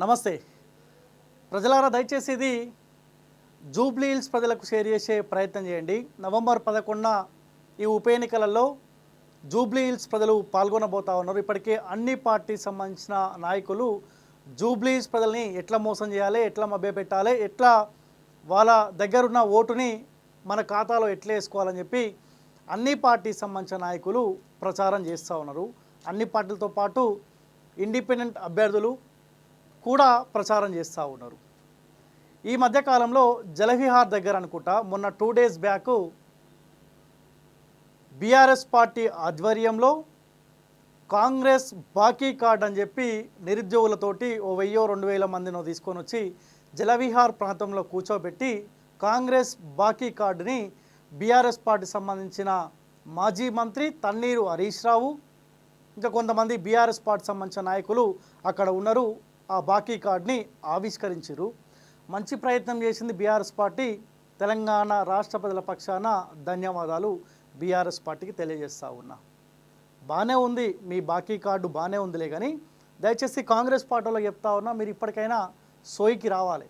నమస్తే. ప్రజలారా దయచేసి ఇది జూబ్లీ హిల్స్ ప్రజలకు షేర్ చేసే ప్రయత్నం చేయండి. నవంబర్ పదకొండున ఈ ఉప ఎన్నికలలో జూబ్లీ హిల్స్ ప్రజలు పాల్గొనబోతా ఉన్నారు. ఇప్పటికే అన్ని పార్టీ సంబంధించిన నాయకులు జూబ్లీ హిల్స్ ప్రజల్ని ఎట్లా మోసం చేయాలి ఎట్లా మభ్యపెట్టాలి ఎట్లా వాళ్ళ దగ్గరున్న ఓటుని మన ఖాతాలో ఎట్లా వేసుకోవాలని చెప్పి అన్ని పార్టీ సంబంధించిన నాయకులు ప్రచారం చేస్తూ ఉన్నారు. అన్ని పార్టీలతో పాటు ఇండిపెండెంట్ అభ్యర్థులు కూడా ప్రచారం చేస్తూ ఉన్నారు. ఈ మధ్యకాలంలో జలవిహార్ దగ్గర అనుకుంటా మొన్న two days back BRS party ఆధ్వర్యంలో కాంగ్రెస్ బాకీ కార్డ్ అని చెప్పి నిరుద్యోగులతోటి ఓ వెయ్యో రెండు వేల మందినో తీసుకొని వచ్చి జలవిహార్ ప్రాంతంలో కూర్చోబెట్టి కాంగ్రెస్ బాకీ కార్డుని బీఆర్ఎస్ పార్టీ సంబంధించిన మాజీ మంత్రి తన్నీరు హరీష్ రావు ఇంకా కొంతమంది బీఆర్ఎస్ పార్టీ సంబంధించిన నాయకులు అక్కడ ఉన్నారు. ఆ బాకీ కార్డ్ని ఆవిష్కరించారు మంచి ప్రయత్నం చేసింది బీఆర్ఎస్ పార్టీ. తెలంగాణ రాష్ట్ర ప్రజల పక్షాన ధన్యవాదాలు బీఆర్ఎస్ పార్టీకి తెలియజేస్తూ ఉన్నా. బాగానే ఉంది మీ బాకీ కార్డు బాగానే ఉందిలే కానీ దయచేసి కాంగ్రెస్ పార్టీలో చెప్తా ఉన్నా మీరు ఇప్పటికైనా సోయికి రావాలి.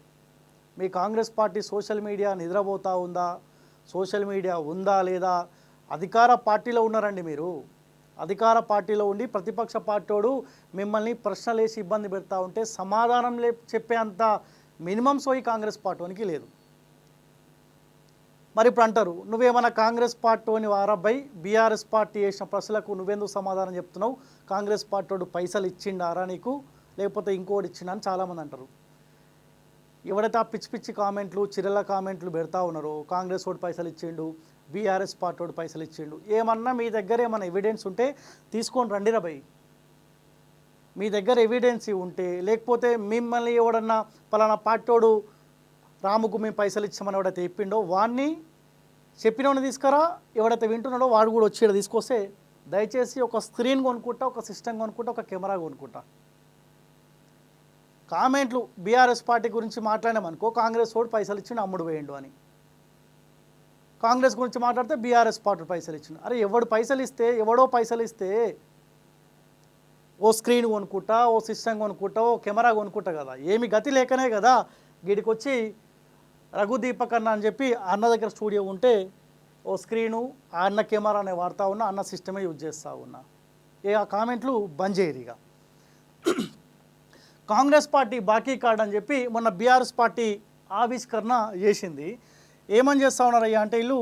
మీ కాంగ్రెస్ పార్టీ సోషల్ మీడియా నిద్రపోతూ ఉందా? సోషల్ మీడియా ఉందా లేదా? అధికార పార్టీలో ఉన్నారండి మీరు. అధికార పార్టీలో ఉండి ప్రతిపక్ష పార్టీడు మిమ్మల్ని ప్రశ్నలు వేసి ఇబ్బంది పెడతా ఉంటే సమాధానం లే చెప్పే అంత మినిమం సోయి కాంగ్రెస్ పార్టీకి లేదు. మరి ఇప్పుడు అంటారు నువ్వేమన్నా కాంగ్రెస్ పార్టీని వారబ్బై బీఆర్ఎస్ పార్టీ చేసిన ప్రశ్నలకు నువ్వెందుకు సమాధానం చెప్తున్నావు? కాంగ్రెస్ పార్టీోడు పైసలు ఇచ్చిండారా నీకు? లేకపోతే ఇంకోటి ఇచ్చిండా? అని చాలామంది అంటారు. ఎవడైతే ఆ పిచ్చి పిచ్చి కామెంట్లు చిరల కామెంట్లు పెడతా ఉన్నారో కాంగ్రెస్ వాడు పైసలు ఇచ్చిండు బీఆర్ఎస్ పార్టీ పైసలు ఇచ్చిండు. ఏమన్నా మీ దగ్గర ఏమన్నా ఎవిడెన్స్ ఉంటే తీసుకొని రండి రా భయ్. మీ దగ్గర ఎవిడెన్సీ ఉంటే లేకపోతే మిమ్మల్ని ఎవడన్నా పలానా పార్టోడు రాముకు మేము పైసలు ఇచ్చామని ఎవడైతే చెప్పిండో వాడిని చెప్పినోడిని తీసుకురా ఎవడైతే వింటున్నాడో వాడు కూడా వచ్చి తీసుకొస్తే దయచేసి ఒక స్క్రీన్ కొనుక్కుంటా ఒక సిస్టమ్ కొనుక్కుంటా ఒక కెమెరా కొనుక్కుంటా. కామెంట్లు బీఆర్ఎస్ పార్టీ గురించి మాట్లాడామనుకో కాంగ్రెస్ వాడు పైసలు ఇచ్చిండు అమ్ముడు వేయండు అని. కాంగ్రెస్ గురించి మాట్లాడితే బీఆర్ఎస్ పార్టీ పైసలు ఇచ్చిన అరే ఎవడు పైసలు ఇస్తే ఎవడో పైసలు ఇస్తే ఓ స్క్రీన్ కొనుక్కుంటా ఓ సిస్టమ్ కొనుక్కుంటా ఓ కెమెరా కొనుక్కుంటా కదా. ఏమి గతి లేకనే కదా వీడికి రఘుదీపక్ రఘు అన్న అని చెప్పి అన్న దగ్గర స్టూడియో ఉంటే ఓ స్క్రీను ఆ అన్న కెమెరా అనే వాడుతూ ఉన్నా అన్న సిస్టమే యూజ్ చేస్తూ ఉన్నా. ఏ ఆ కామెంట్లు బంద్ చేయరు ఇక. కాంగ్రెస్ పార్టీ బాకీ కార్డ్ అని చెప్పి మొన్న బీఆర్ఎస్ పార్టీ ఆవిష్కరణ చేసింది. ఏమని చేస్తూ ఉన్నారయ్యా అంటే వీళ్ళు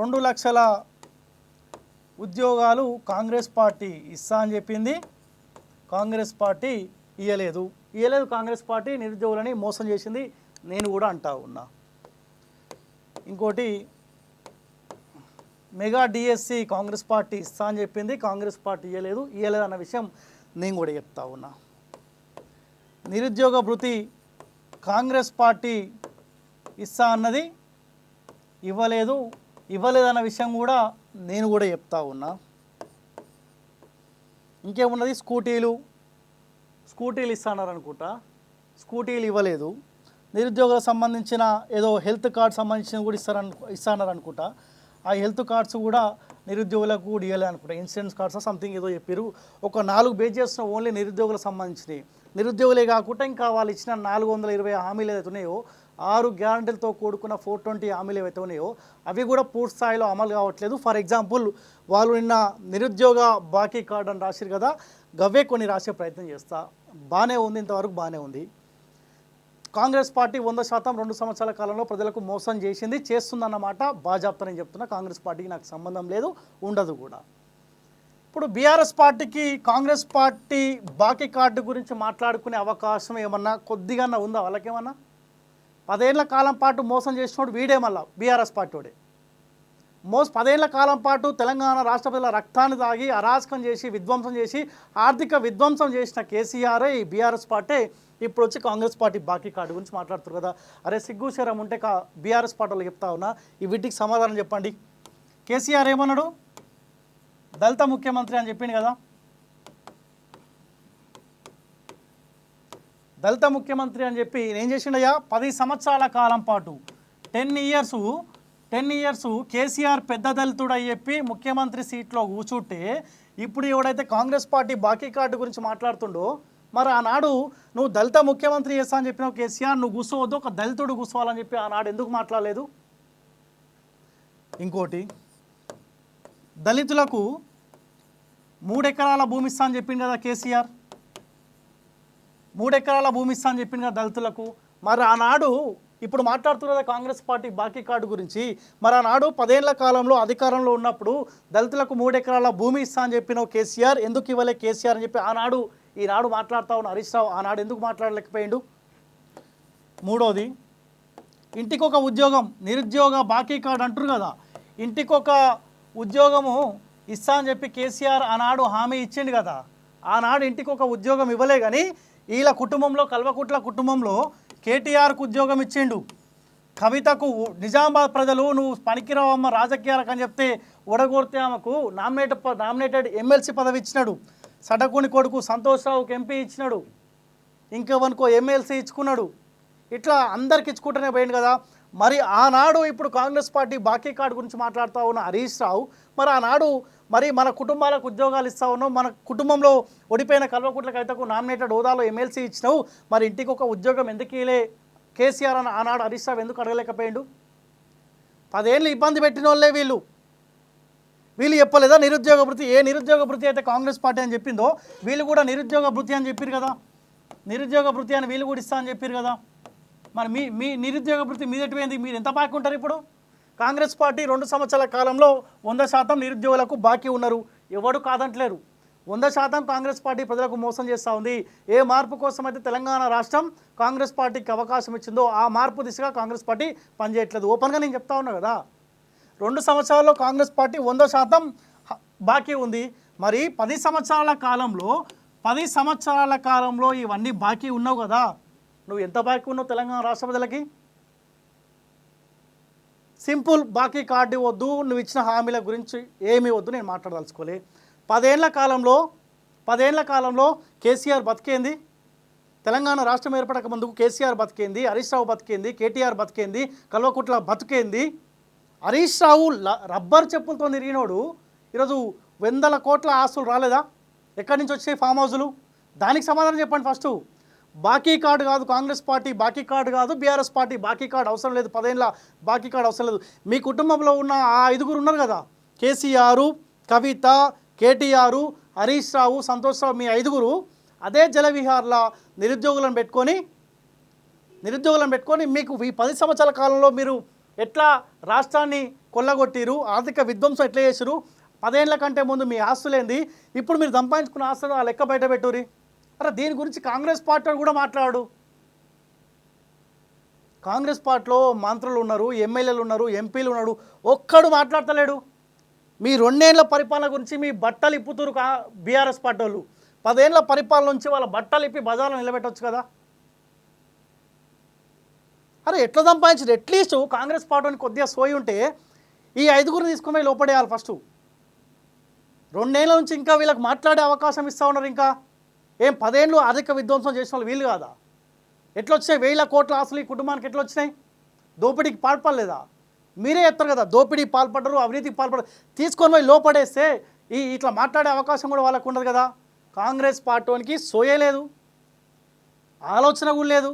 రెండు లక్షల ఉద్యోగాలు కాంగ్రెస్ పార్టీ ఇస్తా అని చెప్పింది. కాంగ్రెస్ పార్టీ ఇయ్యలేదు. ఇయ్యలేదు కాంగ్రెస్ పార్టీ నిరుద్యోగులని మోసం చేసింది. నేను కూడా అంటా ఉన్నా. ఇంకోటి మెగా డిఎస్సి కాంగ్రెస్ పార్టీ ఇస్తా అని చెప్పింది. కాంగ్రెస్ పార్టీ ఇయ్యలేదు. ఇయ్యలేదు అన్న విషయం నేను కూడా చెప్తా ఉన్నా. నిరుద్యోగ భృతి కాంగ్రెస్ పార్టీ ఇస్తా అన్నది ఇవ్వలేదు ఇవ్వలేదన్న విషయం కూడా నేను కూడా చెప్తా ఉన్నా. ఇంకేమున్నది? స్కూటీలు. స్కూటీలు ఇస్తాన్నారు అనుకుంటా. స్కూటీలు ఇవ్వలేదు. నిరుద్యోగులకు సంబంధించిన ఏదో హెల్త్ కార్డ్ సంబంధించిన కూడా ఇస్తారను ఇస్తాన్నారు అనుకుంటా. ఆ హెల్త్ కార్డ్స్ కూడా నిరుద్యోగులకు కూడా ఇవ్వలేదు అనుకుంటా. ఇన్సూరెన్స్ కార్డ్స్ సంథింగ్ ఏదో చెప్పారు ఒక నాలుగు పేజ్ చేస్తున్న ఓన్లీ నిరుద్యోగులకు సంబంధించినవి నిరుద్యోగులే కాకుండా ఇంకా వాళ్ళు ఇచ్చిన నాలుగు వందల ఇరవై హామీలు ఏదైతే ఉన్నాయో ఆరు గ్యారంటీలతో కూడుకున్న ఫోర్ ట్వంటీ హామీలు ఏవైతే ఉన్నాయో అవి కూడా పూర్తి స్థాయిలో అమలు కావట్లేదు. ఫర్ ఎగ్జాంపుల్ వాళ్ళు నిన్న నిరుద్యోగ బాకీ కార్డు అని రాశారు కదా గవ్వే కొన్ని రాసే ప్రయత్నం చేస్తా. బాగానే ఉంది ఇంతవరకు బాగానే ఉంది. కాంగ్రెస్ పార్టీ వంద శాతం రెండు సంవత్సరాల కాలంలో ప్రజలకు మోసం చేసింది చేస్తుందన్నమాట బాజాప్తనని చెప్తున్నా. కాంగ్రెస్ పార్టీకి నాకు సంబంధం లేదు ఉండదు కూడా. ఇప్పుడు బీఆర్ఎస్ పార్టీకి కాంగ్రెస్ పార్టీ బాకీ కార్డు గురించి మాట్లాడుకునే అవకాశం ఏమన్నా కొద్దిగా ఉందా వాళ్ళకేమన్నా? పదేళ్ళ కాలం పాటు మోసం చేసినోడు వీడే మళ్ళా బీఆర్ఎస్ పార్టీ వాడే మోస్ పదేళ్ళ కాలం పాటు తెలంగాణ రాష్ట్ర ప్రజల రక్తాన్ని తాగి అరాచకం చేసి విధ్వంసం చేసి ఆర్థిక విధ్వంసం చేసిన కేసీఆర్ ఈ బీఆర్ఎస్ పార్టీ. ఇప్పుడు వచ్చి కాంగ్రెస్ పార్టీ బాకీ కార్డు గురించి మాట్లాడుతారు కదా. అరే సిగ్గు శరం ఉంటే కా బీఆర్ఎస్ పార్టీలో చెప్తా ఉన్నా. ఈ వీటికి సమాధానం చెప్పండి. కేసీఆర్ ఏమన్నాడు? దళిత ముఖ్యమంత్రి అని చెప్పిండు కదా. దళిత ముఖ్యమంత్రి అని చెప్పి ఏం చేసిండయ్యా? పది సంవత్సరాల కాలం పాటు ten years ten years KCR పెద్ద దళితుడు అని చెప్పి ముఖ్యమంత్రి సీట్లో కూర్చుంటే ఇప్పుడు ఎవడైతే కాంగ్రెస్ పార్టీ బాకీ కార్డు గురించి మాట్లాడుతుండో మరి ఆనాడు నువ్వు దళిత ముఖ్యమంత్రి చేస్తా అని చెప్పినావు కేసీఆర్ నువ్వు కూర్చోవద్దు ఒక దళితుడు కూర్చోవాలని చెప్పి ఆనాడు ఎందుకు మాట్లాడలేదు? ఇంకోటి దళితులకు మూడెకరాల భూమి ఇస్తా అని చెప్పింది కదా కేసీఆర్. మూడెకరాల భూమి ఇస్తా అని చెప్పింది కదా దళితులకు. మరి ఆనాడు ఇప్పుడు మాట్లాడుతున్నది కాంగ్రెస్ పార్టీ బాకీ కార్డు గురించి. మరి ఆనాడు పదేళ్ళ కాలంలో అధికారంలో ఉన్నప్పుడు దళితులకు మూడెకరాల భూమి ఇస్తా అని చెప్పిన కేసీఆర్ ఎందుకు ఇవ్వలే కేసీఆర్ అని చెప్పి ఆనాడు ఈనాడు మాట్లాడుతా ఉన్న హరీష్ రావు ఆనాడు ఎందుకు మాట్లాడలేకపోయిండు? మూడోది ఇంటికి ఒక ఉద్యోగం నిరుద్యోగ బాకీ కార్డు అంటారు కదా. ఇంటికి ఒక ఉద్యోగము ఇస్తా అని చెప్పి కేసీఆర్ ఆనాడు హామీ ఇచ్చిండు కదా. ఆనాడు ఇంటికి ఒక ఉద్యోగం ఇవ్వలే కానీ వీళ్ళ కుటుంబంలో కల్వకుట్ల కుటుంబంలో కేటీఆర్కు ఉద్యోగం ఇచ్చిండు. కవితకు నిజామాబాద్ ప్రజలు నువ్వు పనికిరావమ్మ రాజకీయాలకు అని చెప్తే ఓడగొడితే ఆమెకు నామినేట్ నామినేటెడ్ ఎమ్మెల్సీ పదవి ఇచ్చినాడు. సడకుని కొడుకు సంతోష్రావుకి ఎంపీ ఇచ్చినాడు. ఇంకెవనుకో ఎమ్మెల్సీ ఇచ్చుకున్నాడు. ఇట్లా అందరికి ఇచ్చుకుంటూనే పోయింది కదా. మరి ఆనాడు ఇప్పుడు కాంగ్రెస్ పార్టీ బాకీ కార్డు గురించి మాట్లాడుతూ ఉన్న హరీష్ రావు మరి ఆనాడు మరి మన కుటుంబాలకు ఉద్యోగాలు ఇస్తా ఉన్నావు మన కుటుంబంలో ఓడిపోయిన కల్వకుట్ల కవితకు నామినేటెడ్ హోదాలో ఎమ్మెల్సీ ఇచ్చినావు మరి ఇంటికి ఒక ఉద్యోగం ఎందుకు ఇలే కేసీఆర్ అని ఆనాడు హరీష్ రావు ఎందుకు అడగలేకపోయాడు? పదేళ్ళు ఇబ్బంది పెట్టిన వాళ్ళే. వీళ్ళు వీళ్ళు చెప్పలేదా నిరుద్యోగ భృతి? ఏ నిరుద్యోగ భృతి అయితే కాంగ్రెస్ పార్టీ అని చెప్పిందో వీళ్ళు కూడా నిరుద్యోగ భృతి అని చెప్పారు కదా. నిరుద్యోగ భృతి అని వీళ్ళు కూడా ఇస్తా అని చెప్పారు కదా. మరి మీ మీ నిరుద్యోగ భృతి మీదటిపోయింది మీరు ఎంత బాకీ ఉంటారు ఇప్పుడు? కాంగ్రెస్ పార్టీ రెండు సంవత్సరాల కాలంలో వంద శాతం నిరుద్యోగులకు బాకీ ఉన్నారు. ఎవడు కాదంటలేరు. వంద శాతం కాంగ్రెస్ పార్టీ ప్రజలకు మోసం చేస్తూ ఉంది. ఏ మార్పు కోసం అయితే తెలంగాణ రాష్ట్రం కాంగ్రెస్ పార్టీకి అవకాశం ఇచ్చిందో ఆ మార్పు దిశగా కాంగ్రెస్ పార్టీ పనిచేయట్లేదు. ఓపెన్గా నేను చెప్తా ఉన్నా కదా. రెండు సంవత్సరాల్లో కాంగ్రెస్ పార్టీ వంద శాతం బాకీ ఉంది. మరి పది సంవత్సరాల కాలంలో పది సంవత్సరాల కాలంలో ఇవన్నీ బాకీ ఉన్నావు కదా. నువ్వు ఎంత బాకీ ఉన్నావు తెలంగాణ రాష్ట్ర ప్రజలకి సింపుల్ బాకీ కార్డు వద్దు నువ్వు ఇచ్చిన హామీల గురించి ఏమీ వద్దు నేను మాట్లాడదలుచుకోలే. పదేళ్ళ కాలంలో పదేళ్ళ కాలంలో కేసీఆర్ బతికేంది? తెలంగాణ రాష్ట్రం ఏర్పడక ముందుకు కేసీఆర్ బతికేంది? హరీష్ రావు బతికేంది? కేటీఆర్ బతికేంది? కల్వకుట్ల బతికేంది? హరీష్ రావు రబ్బర్ చెప్పులతో తిరిగినోడు ఈరోజు వందల కోట్ల ఆస్తులు రాలేదా? ఎక్కడి నుంచి వచ్చాయి ఫామ్ హౌజులు దానికి సమాధానం చెప్పండి ఫస్ట్. బాకీ కార్డు కాదు కాంగ్రెస్ పార్టీ బాకీ కార్డు కాదు బీఆర్ఎస్ పార్టీ బాకీ కార్డు అవసరం లేదు. పదేళ్ళ బాకీ కార్డు అవసరం లేదు. మీ కుటుంబంలో ఉన్న ఆ ఐదుగురు ఉన్నారు కదా? కేసీఆర్ కవిత కేటీఆర్ హరీష్ రావు సంతోష్ రావు మీ ఐదుగురు అదే జలవిహార్ల నిరుద్యోగులను పెట్టుకొని నిరుద్యోగులను పెట్టుకొని మీకు ఈ పది సంవత్సరాల కాలంలో మీరు ఎట్లా రాష్ట్రాన్ని కొల్లగొట్టిరు? ఆర్థిక విధ్వంసం ఎట్లా చేసిరు? పదేళ్ళ కంటే ముందు మీ ఆస్తులేంది? ఇప్పుడు మీరు సంపాదించుకున్న ఆస్తులు ఆ లెక్క బయట పెట్టురి అరే దీని గురించి కాంగ్రెస్ పార్టీ కూడా మాట్లాడు? కాంగ్రెస్ పార్టీలో మంత్రులు ఉన్నారు ఎమ్మెల్యేలు ఉన్నారు ఎంపీలు ఉన్నారు ఒక్కడు మాట్లాడతలేడు. మీ రెండేళ్ళ పరిపాలన గురించి మీ బట్టలు ఇప్పుతురు కా బీఆర్ఎస్ పార్టీ వాళ్ళు. పదేళ్ళ పరిపాలన నుంచి వాళ్ళ బట్టలు ఇప్పి బజార్లో నిలబెట్టవచ్చు కదా. అరే ఎట్లా సంపాదించారు? అట్లీస్ట్ కాంగ్రెస్ పార్టీని కొద్దిగా సోయి ఉంటే ఈ ఐదుగురిని తీసుకుని లోపడేయాలి ఫస్ట్ రెండేళ్ళ నుంచి ఇంకా వీళ్ళకి మాట్లాడే అవకాశం ఇస్తూ ఉన్నారు ఇంకా. ఏం పదేళ్ళు ఆర్థిక విధ్వంసం చేసిన వాళ్ళు వీళ్ళు కాదా? ఎట్లొచ్చాయి వేల కోట్ల ఆస్తులు ఈ కుటుంబానికి ఎట్లొచ్చినాయి? దోపిడీకి పాల్పడలేదా? మీరే చెప్తారు కదా దోపిడీ పాల్పడరు అవినీతికి పాల్పడరు తీసుకొని పోయి లోపడేస్తే ఈ ఇట్లా మాట్లాడే అవకాశం కూడా వాళ్ళకు ఉండదు కదా. కాంగ్రెస్ పార్టీకి సోయే లేదు. ఆలోచన కూడా లేదు.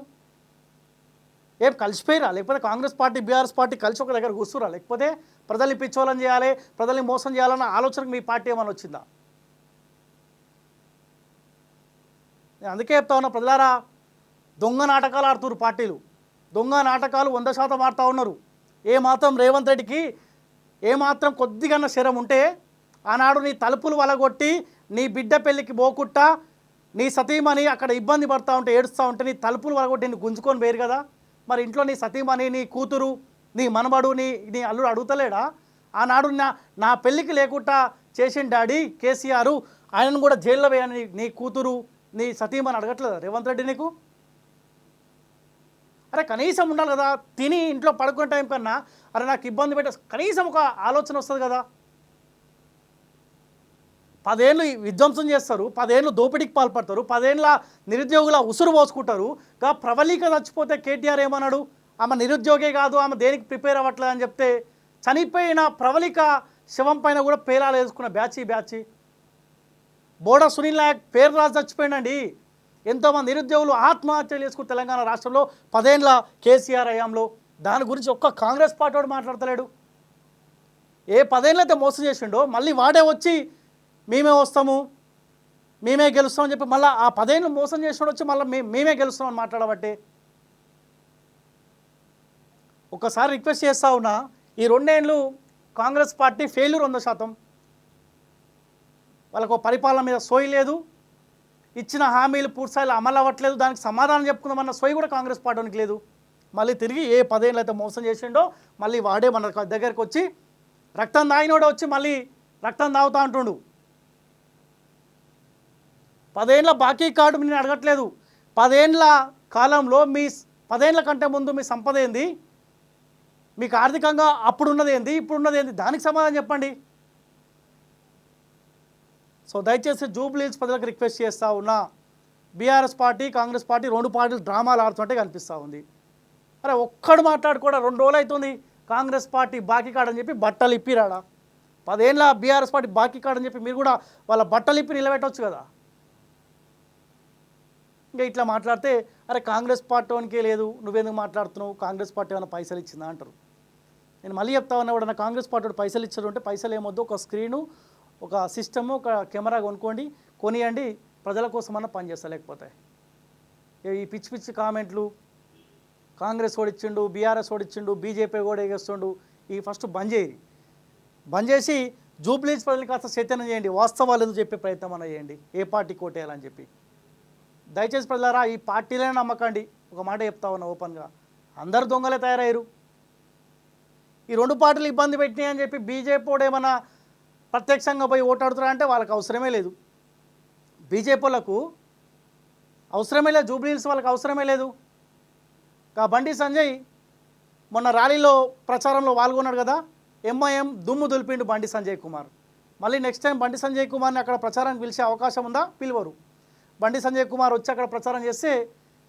ఏం కలిసిపోయిరా? లేకపోతే కాంగ్రెస్ పార్టీ బీఆర్ఎస్ పార్టీ కలిసి ఒక దగ్గర కూర్చురా లేకపోతే ప్రజల్ని పిచ్చోళ్ళని చేయాలి ప్రజల్ని మోసం చేయాలన్న ఆలోచనకు మీ పార్టీ ఏమైనా వచ్చిందా? నేను అందుకే చెప్తా ఉన్నా ప్రజలారా దొంగ నాటకాలు ఆడుతున్నారు పార్టీలు. దొంగ నాటకాలు వంద శాతం ఆడుతూ ఉన్నారు. ఏ మాత్రం రేవంత్ రెడ్డికి ఏ మాత్రం కొద్దిగా శరం ఉంటే ఆనాడు నీ తలుపులు వలగొట్టి నీ బిడ్డ పెళ్ళికి పోకుట్ట నీ సతీమణి అక్కడ ఇబ్బంది పడతా ఉంటే ఏడుస్తూ ఉంటే నీ తలుపులు వలగొట్టి నేను గుంజుకొని పోయారు కదా. మరి ఇంట్లో నీ సతీమణి నీ కూతురు నీ మనబడు నీ నీ అల్లుడు అడుగుతలేడా? ఆనాడు నా నా పెళ్ళికి లేకుండా చేసిన డాడీ కేసీఆర్ ఆయనను కూడా జైల్లో వేయని నీ కూతురు నీ సతీమని అడగట్లేదా? రేవంత్ రెడ్డి నీకు? అరే కనీసం ఉండాలి కదా తిని ఇంట్లో పడుకునే టైం కన్నా అరే నాకు ఇబ్బంది పెట్టే కనీసం ఒక ఆలోచన వస్తుంది కదా. పదేళ్ళు విధ్వంసం చేస్తారు పదేళ్ళు దోపిడీకి పాల్పడతారు పదేళ్ళ నిరుద్యోగుల ఉసురు పోసుకుంటారు గా ప్రవళిక చచ్చిపోతే కేటీఆర్ ఏమన్నాడు? ఆమె నిరుద్యోగే కాదు ఆమె దేనికి ప్రిపేర్ అవ్వట్లేదు అని చెప్తే చనిపోయిన ప్రవళిక శవం పైన కూడా పేలాలు వేసుకున్న బ్యాచి బ్యాచి. బోడా సునీల్ నాయక్ పేరు రాజు చచ్చిపోయిందండి. ఎంతోమంది నిరుద్యోగులు ఆత్మహత్యలు చేసుకుని తెలంగాణ రాష్ట్రంలో పదేండ్ల కేసీఆర్ హయాంలో. దాని గురించి ఒక్క కాంగ్రెస్ పార్టీ వాడు మాట్లాడతలేడు. ఏ పదేళ్ళైతే మోసం చేసిండో మళ్ళీ వాడే వచ్చి మేమే వస్తాము మేమే గెలుస్తామని చెప్పి మళ్ళీ ఆ పదేళ్ళు మోసం చేసినోడు వచ్చి మళ్ళీ మే మేమే గెలుస్తామని మాట్లాడబట్టే. ఒకసారి రిక్వెస్ట్ చేస్తా ఉన్నా ఈ రెండేళ్ళు కాంగ్రెస్ పార్టీ ఫెయిల్యూర్ వంద శాతం. వాళ్ళకు పరిపాలన మీద సోయి లేదు. ఇచ్చిన హామీలు పూర్తిస్థాయిలో అమలు అవ్వట్లేదు. దానికి సమాధానం చెప్పుకుందామన్న సోయి కూడా కాంగ్రెస్ పార్టీకి లేదు. మళ్ళీ తిరిగి ఏ పదేళ్ళు అయితే మోసం చేసిండో మళ్ళీ వాడే మన దగ్గరికి వచ్చి రక్తం తాగినోడే వచ్చి మళ్ళీ రక్తం తాగుతా అంటుండు. పదేండ్ల బాకీ కార్డు నేను అడగట్లేదు. పదేండ్ల కాలంలో మీ పదేళ్ళ కంటే ముందు మీ సంపద ఏంది? మీకు ఆర్థికంగా అప్పుడున్నది ఏంది? ఇప్పుడున్నది ఏంది? దానికి సమాధానం చెప్పండి. సో దయచేసి జూబ్లీస్ ప్రజలకు రిక్వెస్ట్ చేస్తూ ఉన్నా బీఆర్ఎస్ పార్టీ కాంగ్రెస్ పార్టీ రెండు పార్టీలు డ్రామాలు ఆడుతుంటే కనిపిస్తూ ఉంది. అరే ఒక్కడు మాట్లాడుకోవడం రెండు రోజులు అవుతుంది కాంగ్రెస్ పార్టీ బాకీ కాడని చెప్పి బట్టలు ఇప్పిరాడా? పదేళ్ళ బీఆర్ఎస్ పార్టీ బాకీ కాడని చెప్పి మీరు కూడా వాళ్ళ బట్టలు ఇప్పి నిలబెట్టవచ్చు కదా? ఇంకా ఇట్లా మాట్లాడితే అరే కాంగ్రెస్ పార్టీ వానికే లేదు నువ్వెందుకు మాట్లాడుతున్నావు? కాంగ్రెస్ పార్టీ ఏమైనా పైసలు ఇచ్చిందా అంటారు. నేను మళ్ళీ చెప్తా ఉన్నా కూడా కాంగ్రెస్ పార్టీ పైసలు ఇచ్చారు అంటే పైసలు ఏమొద్దు ఒక స్క్రీను ఒక సిస్టము ఒక కెమెరా కొనుక్కోండి కొనియండి ప్రజల కోసమన్నా పనిచేస్తా లేకపోతే. ఈ పిచ్చి పిచ్చి కామెంట్లు కాంగ్రెస్ ఓడిచ్చిండు బీఆర్ఎస్ ఓడిచ్చిండు బీజేపీ కూడా వేస్తుండు ఈ ఫస్ట్ బంద్ చేయి. బంద్ చేసి జూబ్లీస్ ప్రజలు కాస్త చైతన్యం చేయండి వాస్తవాలు ఎందుకు చెప్పే ప్రయత్నం అన్న చేయండి ఏ పార్టీ కోటేయాలని చెప్పి. దయచేసి ప్రజలారా ఈ పార్టీలనే నమ్మకండి ఒక మాట చెప్తా ఉన్నా ఓపెన్గా. అందరు దొంగలే తయారయ్యారు. ఈ రెండు పార్టీలు ఇబ్బంది పెట్టినాయి అని చెప్పి బీజేపీ కూడా ఏమైనా ప్రత్యక్షంగా పోయి ఓటాడుతున్నా అంటే వాళ్ళకి అవసరమే లేదు. బీజేపీలకు అవసరమే లేదు. జూబ్లీహిల్స్ వాళ్ళకి అవసరమే లేదు. కా బండి సంజయ్ మొన్న ర్యాలీలో ప్రచారంలో పాల్గొన్నాడు కదా. ఎంఐఎం దుమ్ము దులిపిండు బండి సంజయ్ కుమార్. మళ్ళీ నెక్స్ట్ టైం బండి సంజయ్ కుమార్ని అక్కడ ప్రచారానికి పిలిచే అవకాశం ఉందా? పిలువరు. బండి సంజయ్ కుమార్ వచ్చి అక్కడ ప్రచారం చేస్తే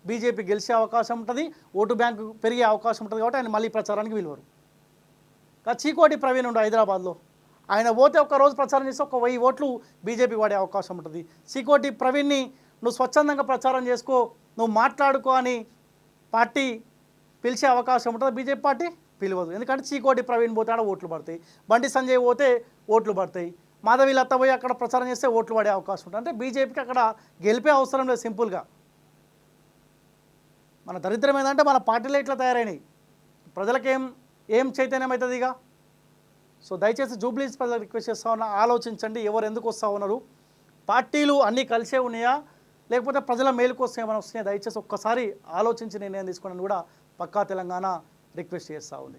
బీజేపీ గెలిచే అవకాశం ఉంటుంది. ఓటు బ్యాంకు పెరిగే అవకాశం ఉంటుంది కాబట్టి ఆయన మళ్ళీ ప్రచారానికి పిలువరు. కా చీకోటి ప్రవీణ్ ఉండు హైదరాబాద్లో. ఆయన పోతే ఒక్క రోజు ప్రచారం చేస్తే ఒక వెయ్యి ఓట్లు బీజేపీ వాడే అవకాశం ఉంటుంది. చీకోటి ప్రవీణ్ని నువ్వు స్వచ్ఛందంగా ప్రచారం చేసుకో నువ్వు మాట్లాడుకో అని పార్టీ పిలిచే అవకాశం ఉంటుంది. బీజేపీ పార్టీ పిలవదు. ఎందుకంటే చీకోటి ప్రవీణ్ పోతే ఆడ ఓట్లు పడతాయి. బండి సంజయ్ పోతే ఓట్లు పడతాయి. మాధవి లత పోయి అక్కడ ప్రచారం చేస్తే ఓట్లు పడే అవకాశం ఉంటుంది. అంటే బీజేపీకి అక్కడ గెలిపే అవసరం లేదు సింపుల్గా. మన దరిద్రం ఏంటంటే మన పార్టీలు ఇట్లా తయారైనాయి. ప్రజలకేం ఏం చైతన్యం అవుతుంది ఇక? సో దయచేసి జూబ్లీస్ ప్రజలకు రిక్వెస్ట్ చేస్తా ఉన్నా ఆలోచించండి ఎవరు ఎందుకు వస్తూ ఉన్నారు? పార్టీలు అన్నీ కలిసే ఉన్నాయా? లేకపోతే ప్రజల మేలు కోసం ఏమైనా వస్తున్నాయా? దయచేసి ఒక్కసారి ఆలోచించి నిర్ణయం తీసుకోవడానికి కూడా పక్కా తెలంగాణ రిక్వెస్ట్ చేస్తూ ఉంది.